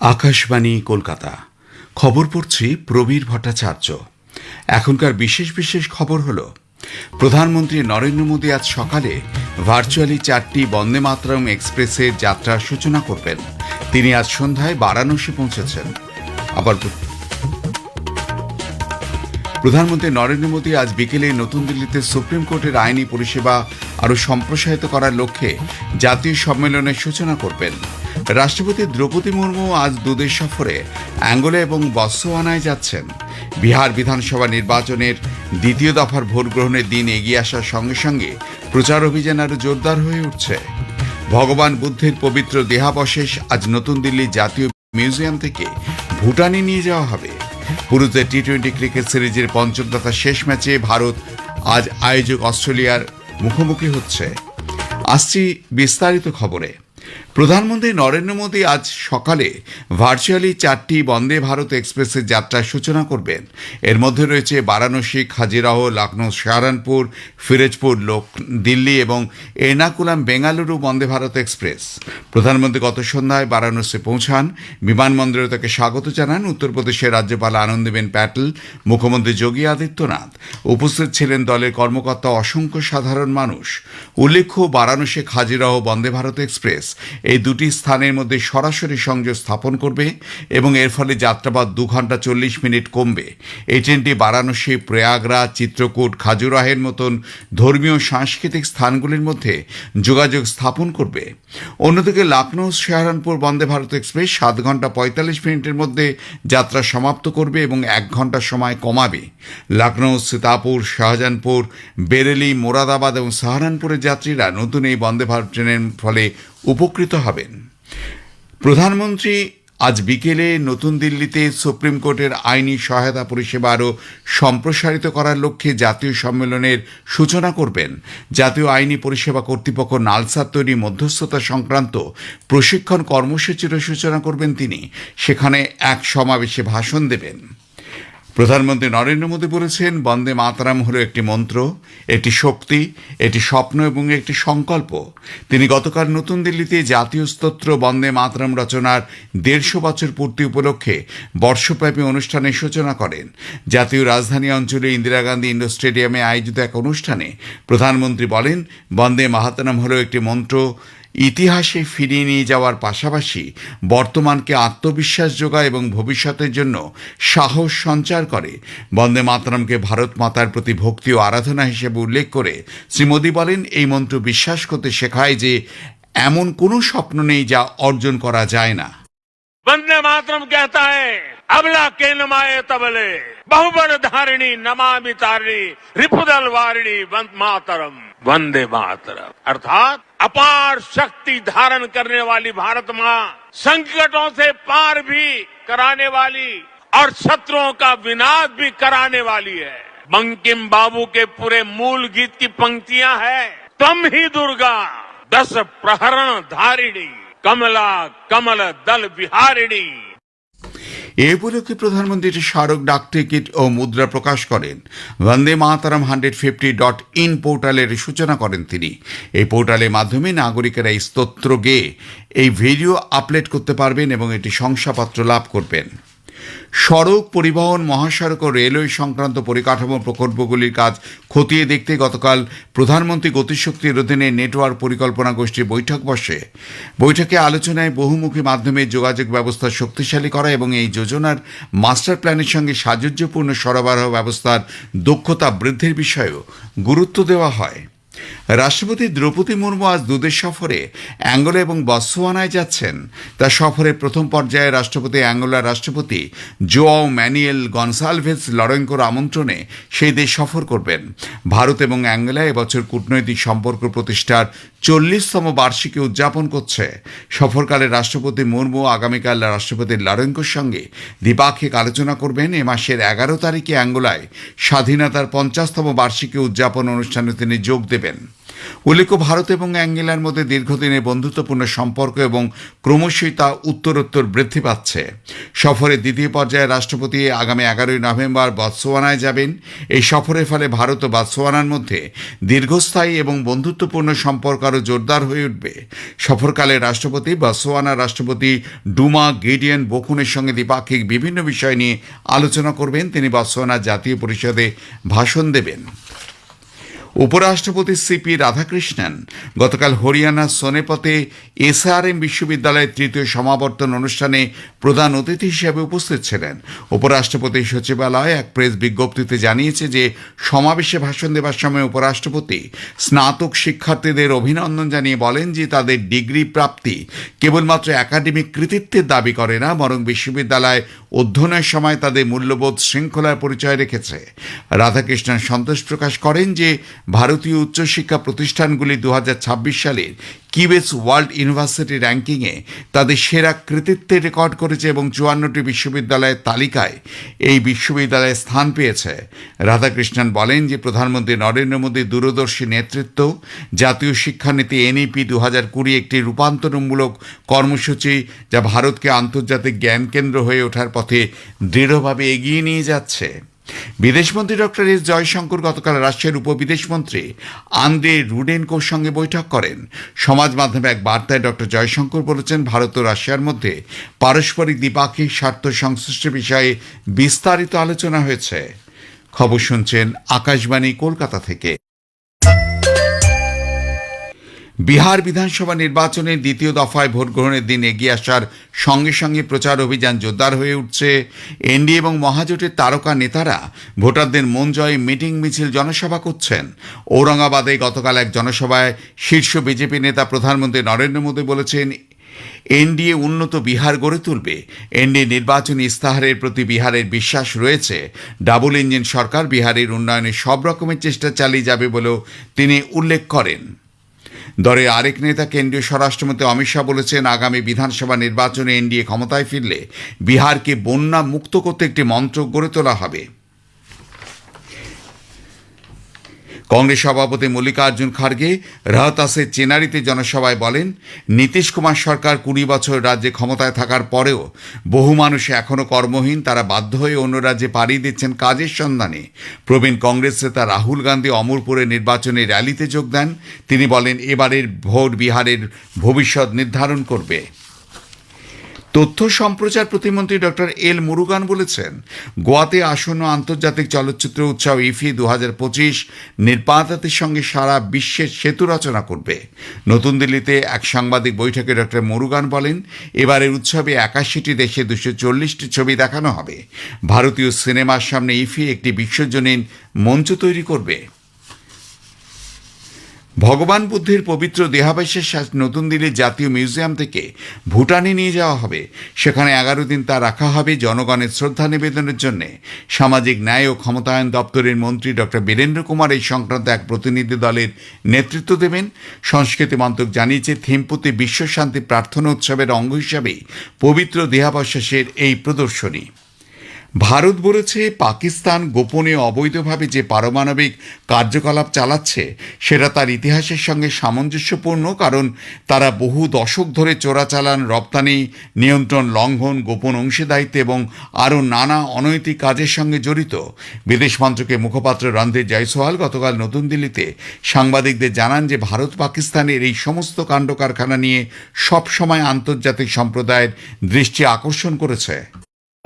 আকাশবাণী, কলকাতা। খবর পড়ছি প্রবীর ভট্টাচার্য। এখনকার বিশেষ বিশেষ খবর হল, প্রধানমন্ত্রী নরেন্দ্র মোদী আজ সকালে ভার্চুয়ালি চারটি বন্দে মাতরম এক্সপ্রেসের যাত্রার সূচনা করবেন। তিনি আজ সন্ধ্যায় বারাণসী পৌঁছেছেন। আবার প্রধানমন্ত্রী নরেন্দ্র মোদী আজ বিকেলে নতুন দিল্লিতে সুপ্রিম কোর্টের আইনি পরিষেবা আরও সম্প্রসারিত করার লক্ষ্যে জাতীয় সম্মেলনের সূচনা করবেন। রাষ্ট্রপতি দ্রৌপদী মুর্মু আজ দুদেশ সফরে অ্যাঙ্গোলা এবং বৎসোয়ানায় যাচ্ছেন। বিহার বিধানসভা নির্বাচনের দ্বিতীয় দফার ভোট গ্রহণের দিন এগিয়ে আসার সঙ্গে সঙ্গে প্রচার অভিযান আরও জোরদার হয়ে উঠছে। ভগবান বুদ্ধের পবিত্র দেহাবশেষ আজ নতুন দিল্লির জাতীয় মিউজিয়াম থেকে ভুটানে নিয়ে যাওয়া হবে। পুরুষদের টি টোয়েন্টি ক্রিকেট সিরিজের পঞ্চম তথা শেষ ম্যাচে ভারত আজ আয়োজক অস্ট্রেলিয়ার মুখোমুখি হচ্ছে। আসছি বিস্তারিত খবরে। প্রধানমন্ত্রী নরেন্দ্র মোদী আজ সকালে ভার্চুয়ালি চারটি বন্দে ভারত এক্সপ্রেসের যাত্রার সূচনা করবেন। এর মধ্যে রয়েছে বারাণসী খাজিরাহ লখনৌ সাহারানপুর, ফিরোজপুর, লোক, দিল্লি এবং এর্নাকুলাম, বেঙ্গালুরু বন্দে ভারত এক্সপ্রেস। প্রধানমন্ত্রী গত সন্ধ্যায় বারাণসী পৌঁছান। বিমানবন্দরে তাকে স্বাগত জানান উত্তরপ্রদেশের রাজ্যপাল আনন্দীবেন প্যাটেল, মুখ্যমন্ত্রী যোগী আদিত্যনাথ। উপস্থিত ছিলেন দলের কর্মকর্তা অসংখ্য সাধারণ মানুষ। উল্লেখ্য, বারাণসী খাজিরাহ বন্দে ভারত এক্সপ্রেস এই দুটি স্থানের মধ্যে সরাসরি সংযোগ স্থাপন করবে এবং এর ফলে যাত্রাবাদ দু ঘণ্টা চল্লিশ মিনিট কমবে। এই ট্রেনটি বারাণসী, প্রয়াগরাজ, চিত্রকূট, খাজুরাহের মতন ধর্মীয় সাংস্কৃতিক স্থানগুলির মধ্যে যোগাযোগ স্থাপন করবে। অন্যদিকে লখনৌ সাহারানপুর বন্দে ভারত এক্সপ্রেস সাত ঘণ্টা পঁয়তাল্লিশ মিনিটের মধ্যে যাত্রা সমাপ্ত করবে এবং এক ঘণ্টা সময় কমাবে। লখনৌ সীতাপুর, শাহজাহানপুর, বেরেলি, মোরাদাবাদ এবং সাহারানপুরের যাত্রীরা নতুন এই বন্দে ভারত ট্রেনের ফলে উপকৃত হবেন। প্রধানমন্ত্রী আজ বিকেলে নতুন দিল্লিতে সুপ্রিম কোর্টের আইনি সহায়তা পরিষেবা আরও সম্প্রসারিত করার লক্ষ্যে জাতীয় সম্মেলনের সূচনা করবেন। জাতীয় আইনি পরিষেবা কর্তৃপক্ষ নালসার তৈরি মধ্যস্থতা সংক্রান্ত প্রশিক্ষণ কর্মসূচিরও সূচনা করবেন তিনি। সেখানে এক সমাবেশে ভাষণ দেবেন। প্রধানমন্ত্রী নরেন্দ্র মোদী বলেছেন, বন্দে মাতারাম হল একটি মন্ত্র, একটি শক্তি, একটি স্বপ্ন এবং একটি সংকল্প। তিনি গতকাল নতুন দিল্লিতে জাতীয় স্তোত্র বন্দে মাতরম রচনার দেড়শো বছর পূর্তি উপলক্ষে বর্ষব্যাপী অনুষ্ঠানের সূচনা করেন। জাতীয় রাজধানী অঞ্চলে ইন্দিরা গান্ধী ইন্ডোর স্টেডিয়ামে আয়োজিত এক অনুষ্ঠানে প্রধানমন্ত্রী বলেন, বন্দে মাহাতারাম হল একটি মন্ত্র ইতিহাসে ফিরিয়ে নিয়ে যাওয়ার পাশাপাশি বর্তমানকে আত্মবিশ্বাস যোগায় এবং ভবিষ্যতের জন্য সাহস সঞ্চার করে বন্দে মাতরমকে ভারত মাতার প্রতি ভক্তি ও আরাধনা হিসেবে উল্লেখ করে শ্রী মোদী বলেন এই মন্ত্র বিশ্বাস করতে শেখায় যে এমন কোনো স্বপ্ন নেই যা অর্জন করা যায় না वंदे मातरम कहता है अबला के नमाए तबले बहुबल धारिणी नमामि तारिणी रिपुदल वारिणी वंद मातरम वंदे मातरम। अर्थात अपार शक्ति धारण करने वाली भारत माँ, संकटों से पार भी कराने वाली और शत्रुओं का विनाश भी कराने वाली है। बंकिम बाबू के पूरे मूल गीत की पंक्तियाँ हैं, तम ही दुर्गा, दस प्रहरण धारिणी, कमला कमल दल विहारिणी এ উপলক্ষে প্রধানমন্ত্রী স্মারক ডাক টিকিট ও মুদ্রা প্রকাশ করেন। Vande Mataram hundred fifty dot in পোর্টালের সূচনা করেন তিনি। এই পোর্টালের মাধ্যমে নাগরিকেরা এই স্তোত্র গেয়ে এই ভিডিও আপলোড করতে পারবেন এবং এটি শংসাপত্র লাভ করবেন। সড়ক পরিবহন মহাসড়ক ও রেলওয়ে সংক্রান্ত পরিকাঠামো প্রকল্পগুলির কাজ খতিয়ে দেখতে গতকাল প্রধানমন্ত্রী গতিশক্তির অধীনে নেটওয়ার্ক পরিকল্পনা গোষ্ঠীর বৈঠক বসে। বৈঠকে আলোচনায় বহুমুখী মাধ্যমে যোগাযোগ ব্যবস্থা শক্তিশালী করা এবং এই যোজনার মাস্টার প্ল্যানের সঙ্গে সাযুজ্যপূর্ণ সরবরাহ ব্যবস্থার দক্ষতা বৃদ্ধির বিষয়েও গুরুত্ব দেওয়া হয়। রাষ্ট্রপতি দ্রৌপদী মুর্মু আজ দুদেশ সফরে অ্যাঙ্গোলা এবং বৎসোয়ানায় যাচ্ছেন। তার সফরের প্রথম পর্যায়ে রাষ্ট্রপতি অ্যাঙ্গোলার রাষ্ট্রপতি জোয়াও ম্যানুয়েল গনসালভেস লরেঙ্কোর আমন্ত্রণে সেই দেশ সফর করবেন। ভারত এবং অ্যাঙ্গোলা এবছর কূটনৈতিক সম্পর্ক প্রতিষ্ঠার চল্লিশতম বার্ষিকী উদযাপন করছে। সফরকালে রাষ্ট্রপতি মুর্মু, আগামীকাল রাষ্ট্রপতি লরেঙ্কোর সঙ্গে দ্বিপাক্ষিক আলোচনা করবেন। এ মাসের এগারো তারিখে অ্যাঙ্গোলায় স্বাধীনতার পঞ্চাশতম বার্ষিকী উদযাপন অনুষ্ঠানে তিনি যোগ দেবেন। উল্লেখ্য, ভারত এবং অ্যাঙ্গেলার মধ্যে দীর্ঘদিনের বন্ধুত্বপূর্ণ সম্পর্ক এবং ক্রমশই তা উত্তরোত্তর বৃদ্ধি পাচ্ছে। সফরের দ্বিতীয় পর্যায়ে রাষ্ট্রপতি আগামী এগারোই নভেম্বর বৎসোয়ানায় যাবেন। এই সফরের ফলে ভারত ও বৎসোয়ানার মধ্যে দীর্ঘস্থায়ী এবং বন্ধুত্বপূর্ণ সম্পর্ক আরও জোরদার হয়ে উঠবে। সফরকালে রাষ্ট্রপতি বসোয়ানা রাষ্ট্রপতি ডুমা, গেডিয়ান, বকুনের সঙ্গে দ্বিপাক্ষিক বিভিন্ন বিষয় নিয়ে আলোচনা করবেন। তিনি বসোয়ানা জাতীয় পরিষদে ভাষণ দেবেন। উপরাষ্ট্রপতি সিপি রাধাকৃষ্ণন গতকাল হরিয়ানার সোনেপতে এসআরএম বিশ্ববিদ্যালয়ের তৃতীয় সমাবর্তন অনুষ্ঠানে প্রধান অতিথি হিসেবে উপস্থিত ছিলেন। উপরাষ্ট্রপতি সচিবালয় এক প্রেস বিজ্ঞপ্তিতে জানিয়েছে যে, সমাবেশে ভাষণ দেবার সময় উপরাষ্ট্রপতি স্নাতক শিক্ষার্থীদের অভিনন্দন জানিয়ে বলেন যে, তাদের ডিগ্রি প্রাপ্তি কেবলমাত্র একাডেমিক কৃতিত্বের দাবি করে না, বরং বিশ্ববিদ্যালয় অধ্যয়নের সময় তাদের মূল্যবোধ শৃঙ্খলার পরিচয় রেখেছে। রাধাকৃষ্ণন সন্তোষ প্রকাশ করেন যে, ভারতীয় উচ্চশিক্ষা প্রতিষ্ঠানগুলি দু সালের কিবেস ওয়ার্ল্ড ইউনিভার্সিটি র্যাঙ্কিংয়ে তাদের সেরা কৃতিত্বের রেকর্ড করেছে এবং চুয়ান্নটি বিশ্ববিদ্যালয়ের তালিকায় এই বিশ্ববিদ্যালয়ে স্থান পেয়েছে। রাধাকৃষ্ণন বলেন যে প্রধানমন্ত্রী নরেন্দ্র মোদীর দূরদর্শী নেতৃত্ব, জাতীয় শিক্ষানীতি এনইপি দু হাজার কুড়ি একটি রূপান্তরমূলক কর্মসূচি যা ভারতকে আন্তর্জাতিক জ্ঞান কেন্দ্র হয়ে ওঠার পথে দৃঢ়ভাবে এগিয়ে নিয়ে যাচ্ছে। বিদেশমন্ত্রী ডক্টর এস জয়শঙ্কর গতকাল রাশিয়ার উপবিদেশমন্ত্রী আন্দ্রে রুডেনকোর সঙ্গে বৈঠক করেন। সমাজ মাধ্যমে এক বার্তায় ডক্টর জয়শঙ্কর বলেছেন, ভারত ও রাশিয়ার মধ্যে পারস্পরিক দ্বিপাক্ষিক স্বার্থ সংশ্লিষ্ট বিষয়ে বিস্তারিত আলোচনা হয়েছে। খবর শুনছেন আকাশবাণী কলকাতা থেকে। বিহার বিধানসভা নির্বাচনের দ্বিতীয় দফায় ভোট গ্রহণের দিন এগিয়ে আসার সঙ্গে সঙ্গে প্রচার অভিযান জোরদার হয়ে উঠছে। এনডিএ এবং মহাজোটের তারকা নেতারা ভোটারদের মন জয়ে মিটিং মিছিল জনসভা করছেন। ঔরঙ্গাবাদে গতকাল এক জনসভায় শীর্ষ বিজেপি নেতা প্রধানমন্ত্রী নরেন্দ্র মোদী বলেছেন, এনডিএ উন্নত বিহার গড়ে তুলবে। এনডিএ নির্বাচনী ইস্তাহারের প্রতি বিহারের বিশ্বাস রয়েছে। ডাবল ইঞ্জিন সরকার বিহারের উন্নয়নে সব রকমের চেষ্টা চালিয়ে যাবে বলেও তিনি উল্লেখ করেন। দলের আরেক নেতা কেন্দ্রীয় স্বরাষ্ট্রমন্ত্রী অমিত শাহ বলেছেন, আগামী বিধানসভা নির্বাচনে এনডিএ ক্ষমতায় ফিরলে বিহারকে বন্যা মুক্ত করতে একটি মন্ত্র গড়ে তোলা হবে। কংগ্রেস সভাপতি মল্লিকার্জুন খার্গে রহতাসের চেনারিতে জনসভায় বলেন, নীতিশ কুমার সরকার কুড়ি বছর রাজ্যে ক্ষমতায় থাকার পরেও বহু মানুষ এখনও কর্মহীন, তারা বাধ্য হয়ে অন্য রাজ্যে পাড়ি দিচ্ছেন কাজের সন্ধানে। প্রবীণ কংগ্রেস নেতা রাহুল গান্ধী অমরপুরে নির্বাচনী র্যালিতে যোগ দেন। তিনি বলেন, এবারের ভোট বিহারের ভবিষ্যৎ নির্ধারণ করবে। তথ্য সম্প্রচার প্রতিমন্ত্রী ডক্টর এল মুরুগান বলেছেন, গোয়াতে আসন্ন আন্তর্জাতিক চলচ্চিত্র উৎসব ইফি দু হাজার পঁচিশ নির্মাতাদের সঙ্গে সারা বিশ্বের সেতু রচনা করবে। নতুন দিল্লিতে এক সাংবাদিক বৈঠকে ডক্টর মুরুগান বলেন, এবারের উৎসবে একাশিটি দেশে দুশো চল্লিশটি ছবি দেখানো হবে। ভারতীয় সিনেমার সামনে ইফি একটি বিশ্বজনীন মঞ্চ তৈরি করবে। ভগবান বুদ্ধের পবিত্র দেহাবশেষ আজ নতুন দিল্লির জাতীয় মিউজিয়াম থেকে ভুটানে নিয়ে যাওয়া হবে। সেখানে এগারো দিন তা রাখা হবে জনগণের শ্রদ্ধা নিবেদনের জন্য। সামাজিক ন্যায় ও ক্ষমতায়ন দপ্তরের মন্ত্রী ডক্টর বীরেন্দ্র কুমার এই সংক্রান্ত এক প্রতিনিধি দলের নেতৃত্ব দেবেন। সংস্কৃতি মন্ত্রক জানিয়েছে, থিম্পুতে বিশ্ব শান্তি প্রার্থনা উৎসবের অঙ্গ হিসাবে পবিত্র দেহাবশেষের এই প্রদর্শনী। ভারত বলেছে পাকিস্তান গোপনে অবৈধভাবে যে পারমাণবিক কার্যকলাপ চালাচ্ছে, সেটা তার ইতিহাসের সঙ্গে সামঞ্জস্যপূর্ণ কারণ তারা বহু দশক ধরে চোরাচালান, রপ্তানি, নিয়ন্ত্রণ লঙ্ঘন, গোপন অংশীদারিত্ব এবং আরও নানা অনৈতিক কাজের সঙ্গে জড়িত। বিদেশ মন্ত্রকের মুখপাত্র রণধীর জয়সওয়াল গতকাল নতুন দিল্লিতে সাংবাদিকদের জানান যে ভারত পাকিস্তানের এই সমস্ত কাণ্ড কারখানা নিয়ে সবসময় আন্তর্জাতিক সম্প্রদায়ের দৃষ্টি আকর্ষণ করেছে।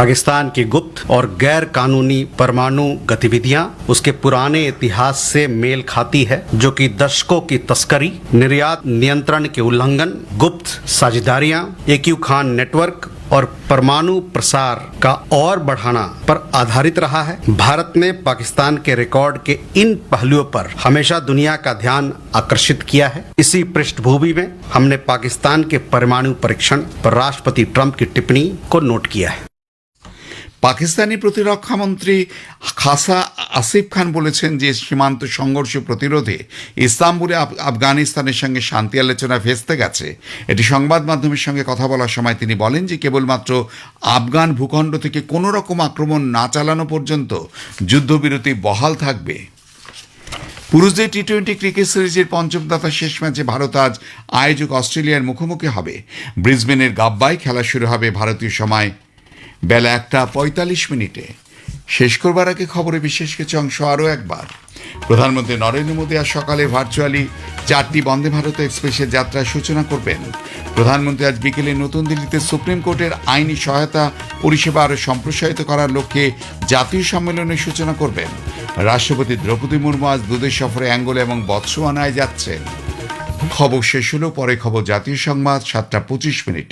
पाकिस्तान की गुप्त और गैर कानूनी परमाणु गतिविधियाँ उसके पुराने इतिहास से मेल खाती है, जो कि दशकों की तस्करी, निर्यात नियंत्रण के उल्लंघन, गुप्त साझेदारियाँ एक यू खान नेटवर्क और परमाणु प्रसार का और बढ़ाना पर आधारित रहा है। भारत ने पाकिस्तान के रिकॉर्ड के इन पहलुओं पर हमेशा दुनिया का ध्यान आकर्षित किया है। इसी पृष्ठभूमि में हमने पाकिस्तान के परमाणु परीक्षण पर राष्ट्रपति ट्रंप की टिप्पणी को नोट किया है। পাকিস্তানি প্রতিরক্ষামন্ত্রী খাসা আসিফ খান বলেছেন যে সীমান্ত সংঘর্ষ প্রতিরোধে ইস্তাম্বুলে আফ- আফগানিস্তানের সঙ্গে শান্তি আলোচনা ভেস্তে গেছে। এটি সংবাদ মাধ্যমের সঙ্গে কথা বলার সময় তিনি বলেন যে কেবলমাত্র আফগান ভূখণ্ড থেকে কোনো রকম আক্রমণ না চালানো পর্যন্ত যুদ্ধবিরতি বহাল থাকবে। পুরুষদের টি টোয়েন্টি ক্রিকেট সিরিজের পঞ্চম দফা শেষ ম্যাচে ভারত আজ আয়োজক অস্ট্রেলিয়ার মুখোমুখি হবে। ব্রিসবেনের গাব্বায় খেলা শুরু হবে ভারতীয় সময় বেলা একটা পঁয়তাল্লিশ মিনিটে। শেষ করবার আগে খবরে বিশেষ কিছু অংশ আরও একবার। প্রধানমন্ত্রী নরেন্দ্র মোদী আজ সকালে ভার্চুয়ালি চারটি বন্দে ভারত এক্সপ্রেসের যাত্রার সূচনা করবেন। প্রধানমন্ত্রী আজ বিকেলে নতুন দিল্লিতে সুপ্রিম কোর্টের আইনি সহায়তা পরিষেবা আরও সম্প্রসারিত করার লক্ষ্যে জাতীয় সম্মেলনের সূচনা করবেন। রাষ্ট্রপতি দ্রৌপদী মুর্মু আজ দুদেশ সফরে অ্যাঙ্গোলা এবং বৎসোয়ানায় যাচ্ছেন। খবর শেষ হলো পরে খবর জাতীয় সংবাদ সাতটা পঁচিশ মিনিট।